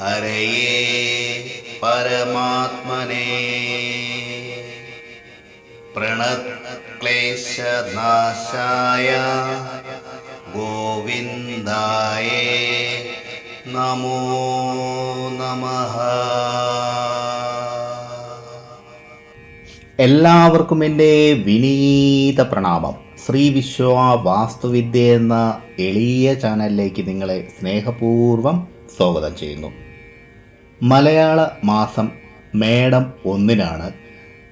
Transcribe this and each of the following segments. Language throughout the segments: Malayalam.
ഹരയേ പരമാത്മനേ. പ്രണക്ലേശനാശായ ഗോവിന്ദായേ നമോ നമ. എല്ലാവർക്കും എന്റെ വിനീത പ്രണാമം. ശ്രീ വിശ്വ വാസ്തുവിദ്യ എന്ന എളിയ ചാനലിലേക്ക് നിങ്ങളെ സ്നേഹപൂർവം സ്വാഗതം ചെയ്യുന്നു. മലയാള മാസം മേടം ഒന്നിനാണ്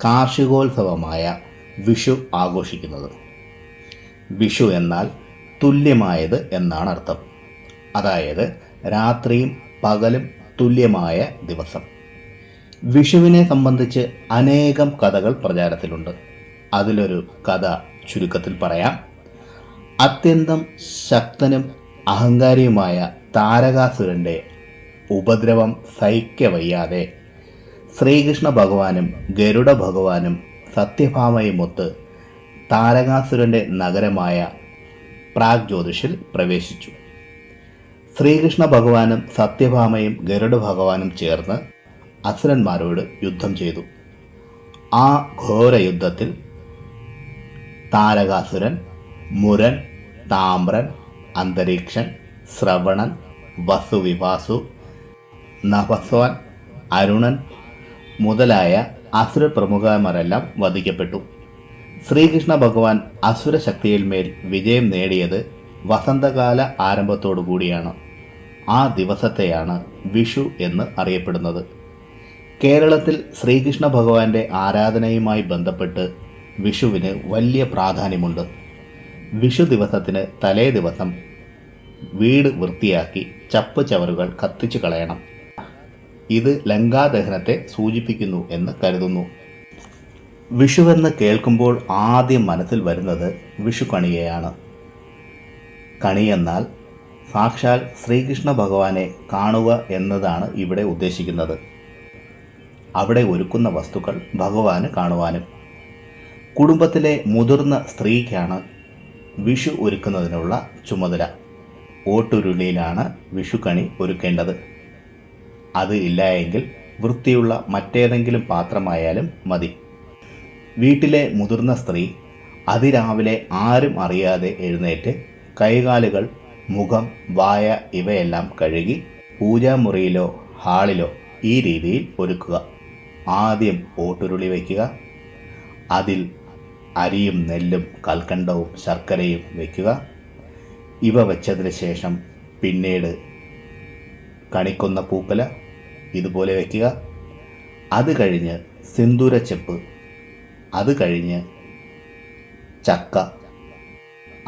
കാർഷികോത്സവമായ വിഷു ആഘോഷിക്കുന്നത്. വിഷു എന്നാൽ തുല്യമായത് എന്നാണ് അർത്ഥം. അതായത് രാത്രിയും പകലും തുല്യമായ ദിവസം. വിഷുവിനെ സംബന്ധിച്ച് അനേകം കഥകൾ പ്രചാരത്തിലുണ്ട്. അതിലൊരു കഥ ചുരുക്കത്തിൽ പറയാം. അത്യന്തം ശക്തനും അഹങ്കാരിയുമായ താരകാസുരന്റെ ഉപദ്രവം സഹിക്കവയ്യാതെ. ശ്രീകൃഷ്ണ ഭഗവാനും ഗരുഡ ഭഗവാനും സത്യഭാമയുമൊത്ത് താരകാസുരന്റെ നഗരമായ പ്രാഗ് ജ്യോതിഷിൽ പ്രവേശിച്ചു. ശ്രീകൃഷ്ണ ഭഗവാനും സത്യഭാമയും ഗരുഡ ഭഗവാനും ചേർന്ന് അസുരന്മാരോട് യുദ്ധം ചെയ്തു. ആ ഘോര യുദ്ധത്തിൽ താരകാസുരൻ മുരൻ താമ്രൻ അന്തരീക്ഷൻ ശ്രവണൻ വസുവിവാസു നഭസ്വാൻ അരുണൻ മുതലായ അസുര പ്രമുഖന്മാരെല്ലാം വധിക്കപ്പെട്ടു. ശ്രീകൃഷ്ണ ഭഗവാൻ അസുര ശക്തിയിന്മേൽ വിജയം നേടിയത് വസന്തകാല ആരംഭത്തോടു കൂടിയാണ്. ആ ദിവസത്തെയാണ് വിഷു എന്ന് അറിയപ്പെടുന്നത്. കേരളത്തിൽ ശ്രീകൃഷ്ണ ഭഗവാന്റെ ആരാധനയുമായി ബന്ധപ്പെട്ട് വിഷുവിന് വലിയ പ്രാധാന്യമുണ്ട്. വിഷു ദിവസത്തിന് തലേ ദിവസം വീട് വൃത്തിയാക്കി ചപ്പ് ചവറുകൾ കത്തിച്ചു കളയണം. ഇത് ലങ്കാദഹനത്തെ സൂചിപ്പിക്കുന്നു എന്ന് കരുതുന്നു. വിഷുവെന്ന് കേൾക്കുമ്പോൾ ആദ്യം മനസ്സിൽ വരുന്നത് വിഷു കണിയെന്നാൽ സാക്ഷാൽ ശ്രീകൃഷ്ണ ഭഗവാനെ കാണുക എന്നതാണ് ഇവിടെ ഉദ്ദേശിക്കുന്നത്. അവിടെ ഒരുക്കുന്ന വസ്തുക്കൾ ഭഗവാന് കാണുവാനും. കുടുംബത്തിലെ മുതിർന്ന സ്ത്രീക്കാണ് വിഷു ഒരുക്കുന്നതിനുള്ള ചുമതല. ഓട്ടുരുളിയിലാണ് വിഷുക്കണി ഒരുക്കേണ്ടത്. അത് ഇല്ല എങ്കിൽ വൃത്തിയുള്ള മറ്റേതെങ്കിലും പാത്രമായാലും മതി. വീട്ടിലെ മുതിർന്ന സ്ത്രീ അതിരാവിലെ ആരും അറിയാതെ എഴുന്നേറ്റ് കൈകാലുകൾ മുഖം വായ ഇവയെല്ലാം കഴുകി പൂജാമുറിയിലോ ഹാളിലോ ഈ രീതിയിൽ ഒരുക്കുക. ആദ്യം ഓട്ടുരുളി വയ്ക്കുക. അതിൽ അരിയും നെല്ലും കൽക്കണ്ടവും ശർക്കരയും വയ്ക്കുക. ഇവ വെച്ചതിന് ശേഷം പിന്നീട് കണിക്കൊന്ന പൂക്കല ഇതുപോലെ വയ്ക്കുക അത് കഴിഞ്ഞ് സിന്ദൂരച്ചെപ്പ്. അത് കഴിഞ്ഞ് ചക്ക.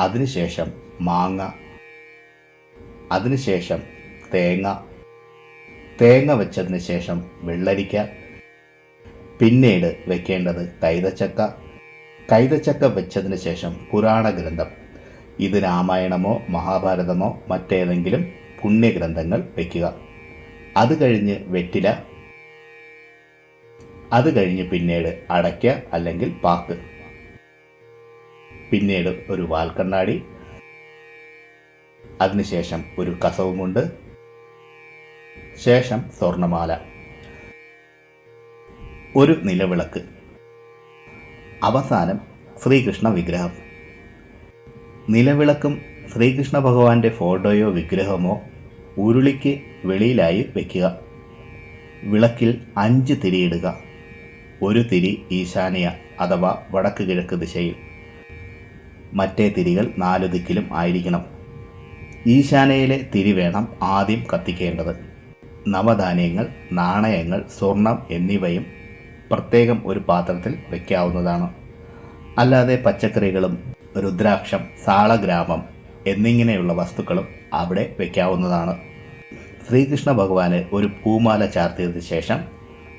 അതിനുശേഷം മാങ്ങ. അതിനുശേഷം തേങ്ങ. തേങ്ങ വെച്ചതിന് ശേഷം വെള്ളരിക്ക. പിന്നീട് വെക്കേണ്ടത് കൈതച്ചക്ക. കൈതച്ചക്ക വെച്ചതിന് ശേഷം പുരാണ ഗ്രന്ഥം ഇത് രാമായണമോ മഹാഭാരതമോ മറ്റേതെങ്കിലും പുണ്യഗ്രന്ഥങ്ങൾ വയ്ക്കുക. അത് കഴിഞ്ഞ് വെറ്റില. അത് കഴിഞ്ഞ് പിന്നീട് അടയ്ക്ക അല്ലെങ്കിൽ പാക്ക്. പിന്നീട് ഒരു വാൽക്കണ്ണാടി. അതിനുശേഷം ഒരു കസവുമുണ്ട്. ശേഷം സ്വർണമാല. ഒരു നിലവിളക്ക്. അവസാനം ശ്രീകൃഷ്ണ വിഗ്രഹം. നിലവിളക്കും ശ്രീകൃഷ്ണ ഭഗവാന്റെ ഫോട്ടോയോ വിഗ്രഹമോ ഉരുളിക്ക് വെളിയിലായി വയ്ക്കുക വിളക്കിൽ അഞ്ച് തിരിയിടുക ഒരു തിരി ഈശാനിയ അഥവാ വടക്ക് കിഴക്ക് ദിശയിൽ. മറ്റേ തിരികൾ നാലു ദിക്കിലും ആയിരിക്കണം. ഈശാനയിലെ തിരി വേണം ആദ്യം കത്തിക്കേണ്ടത്. നവധാന്യങ്ങൾ നാണയങ്ങൾ സ്വർണം എന്നിവയും പ്രത്യേകം ഒരു പാത്രത്തിൽ വയ്ക്കാവുന്നതാണ് അല്ലാതെ പച്ചക്കറികളും രുദ്രാക്ഷം സാളഗ്രാമം എന്നിങ്ങനെയുള്ള വസ്തുക്കളും അവിടെ വയ്ക്കാവുന്നതാണ് ശ്രീകൃഷ്ണ ഭഗവാന് ഒരു പൂമാല ചാർത്തിയതിനു ശേഷം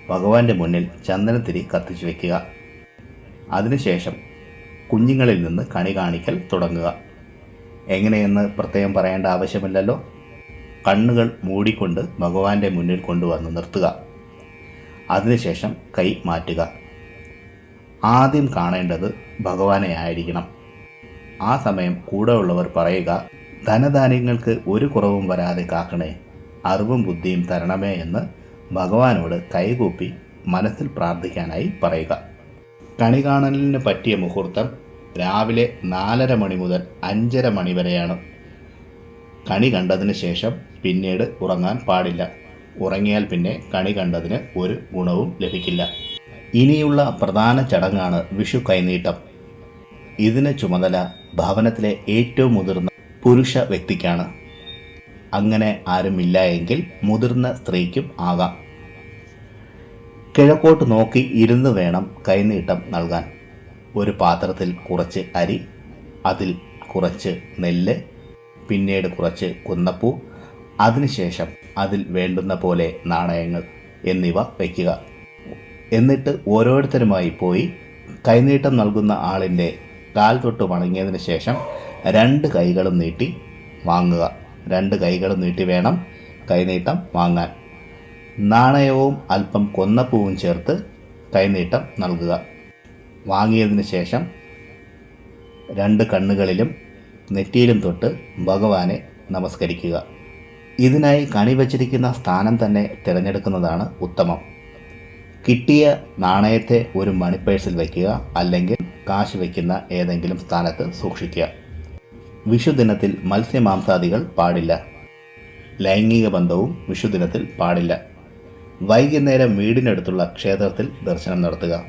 ഭഗവാന്റെ മുന്നിൽ ചന്ദനത്തിരി കത്തിച്ചു വയ്ക്കുക അതിനുശേഷം കുഞ്ഞുങ്ങളിൽ നിന്ന് കണി കാണിക്കൽ തുടങ്ങുക. എങ്ങനെയെന്ന് പ്രത്യേകം പറയേണ്ട ആവശ്യമില്ലല്ലോ. കണ്ണുകൾ മൂടിക്കൊണ്ട് ഭഗവാന്റെ മുന്നിൽ കൊണ്ടുവന്ന് നിർത്തുക. അതിനുശേഷം കൈ മാറ്റുക. ആദ്യം കാണേണ്ടത് ഭഗവാനെ ആയിരിക്കണം. ആ സമയം കൂടെ ഉള്ളവർ പറയുക ധനധാന്യങ്ങൾക്ക് ഒരു കുറവും വരാതെ കാക്കണേ അറിവും ബുദ്ധിയും തരണമേ എന്ന് ഭഗവാനോട് കൈകൂപ്പി മനസ്സിൽ പ്രാർത്ഥിക്കാനായി പറയുക. കണി കാണലിന് പറ്റിയ മുഹൂർത്തം രാവിലെ നാലര മണി മുതൽ അഞ്ചര മണി വരെയാണ്. കണി കണ്ടതിന് ശേഷം പിന്നീട് ഉറങ്ങാൻ പാടില്ല. ഉറങ്ങിയാൽ പിന്നെ കണി കണ്ടതിന് ഒരു ഗുണവും ലഭിക്കില്ല. ഇനിയുള്ള പ്രധാന ചടങ്ങാണ് വിഷു കൈനീട്ടം. ഇതിന് ചുമതല ഭവനത്തിലെ ഏറ്റവും മുതിർന്ന പുരുഷ വ്യക്തിക്കാണ്. അങ്ങനെ ആരുമില്ല എങ്കിൽ മുതിർന്ന സ്ത്രീക്കും ആകാം. കിഴക്കോട്ട് നോക്കി ഇരുന്ന് വേണം കൈനീട്ടം നൽകാൻ. ഒരു പാത്രത്തിൽ കുറച്ച് അരി അതിൽ കുറച്ച് നെല്ല് പിന്നീട് കുറച്ച് കുന്നപ്പൂ അതിനുശേഷം അതിൽ വേണ്ടുന്ന പോലെ നാണയങ്ങൾ എന്നിവ വയ്ക്കുക. എന്നിട്ട് ഓരോരുത്തരുമായി പോയി കൈനീട്ടം നൽകുന്ന ആളിന്റെ കാൽ തൊട്ട് വണങ്ങിയതിന് ശേഷം രണ്ട് കൈകളും നീട്ടി വാങ്ങുക. രണ്ട് കൈകളും നീട്ടി വേണം കൈനീട്ടം വാങ്ങാൻ. നാണയവും അല്പം കൊന്നപ്പൂവും ചേർത്ത് കൈനീട്ടം നൽകുക. വാങ്ങിയതിന് ശേഷം രണ്ട് കണ്ണുകളിലും നെറ്റിയിലും തൊട്ട് ഭഗവാനെ നമസ്കരിക്കുക. ഇതിനായി കണി വച്ചിരിക്കുന്ന സ്ഥാനം തന്നെ തിരഞ്ഞെടുക്കുന്നതാണ് ഉത്തമം. കിട്ടിയ നാണയത്തെ ഒരു മണിപ്പേഴ്സിൽ വയ്ക്കുക അല്ലെങ്കിൽ കാശ് വയ്ക്കുന്ന ഏതെങ്കിലും സ്ഥാനത്ത് സൂക്ഷിക്കുക. വിഷുദിനത്തിൽ മത്സ്യമാംസാദികൾ പാടില്ല. ലൈംഗിക ബന്ധവും വിഷുദിനത്തിൽ പാടില്ല. വൈകുന്നേരം വീടിനടുത്തുള്ള ക്ഷേത്രത്തിൽ ദർശനം നടത്തുക.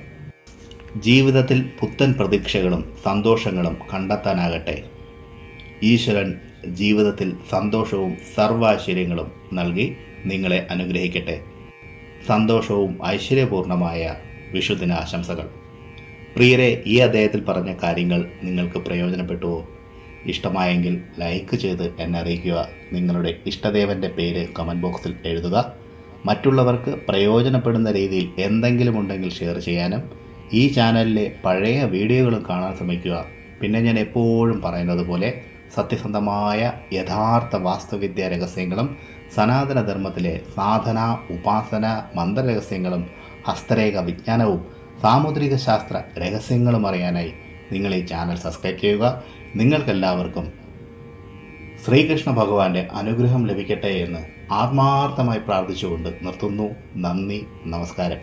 ജീവിതത്തിൽ പുത്തൻ പ്രതീക്ഷകളും സന്തോഷങ്ങളും കണ്ടെത്താനാകട്ടെ. ഈശ്വരൻ ജീവിതത്തിൽ സന്തോഷവും സർവാശ്ചര്യങ്ങളും നൽകി നിങ്ങളെ അനുഗ്രഹിക്കട്ടെ. സന്തോഷവും ഐശ്വര്യപൂർണമായ വിഷുദിന ആശംസകൾ പ്രിയരെ ഈ അദ്ദേഹത്തിൽ പറഞ്ഞ കാര്യങ്ങൾ നിങ്ങൾക്ക് പ്രയോജനപ്പെട്ടുവോ? ഇഷ്ടമായെങ്കിൽ ലൈക്ക് ചെയ്ത് എന്നെ അറിയിക്കുക. നിങ്ങളുടെ ഇഷ്ടദേവന്റെ പേര് കമന്റ് ബോക്സിൽ എഴുതുക. മറ്റുള്ളവർക്ക് പ്രയോജനപ്പെടുന്ന രീതിയിൽ എന്തെങ്കിലും ഉണ്ടെങ്കിൽ ഷെയർ ചെയ്യാനും. ഈ ചാനലിലെ പഴയ വീഡിയോകളും കാണാൻ ശ്രമിക്കുക. പിന്നെ ഞാൻ എപ്പോഴും പറയുന്നത് പോലെ സത്യസന്ധമായ യഥാർത്ഥ വാസ്തുവിദ്യ രഹസ്യങ്ങളും സനാതനധർമ്മത്തിലെ സാധന ഉപാസന മന്ത്രരഹസ്യങ്ങളും ഹസ്തരേഖ വിജ്ഞാനവും സാമുദ്രിക ശാസ്ത്ര രഹസ്യങ്ങളും അറിയാനായി നിങ്ങൾ ഈ ചാനൽ സബ്സ്ക്രൈബ് ചെയ്യുക. നിങ്ങൾക്കെല്ലാവർക്കും ശ്രീകൃഷ്ണ ഭഗവാന്റെ അനുഗ്രഹം ലഭിക്കട്ടെ എന്ന് ആത്മാർത്ഥമായി പ്രാർത്ഥിച്ചുകൊണ്ട് നിർത്തുന്നു. നന്ദി നമസ്കാരം.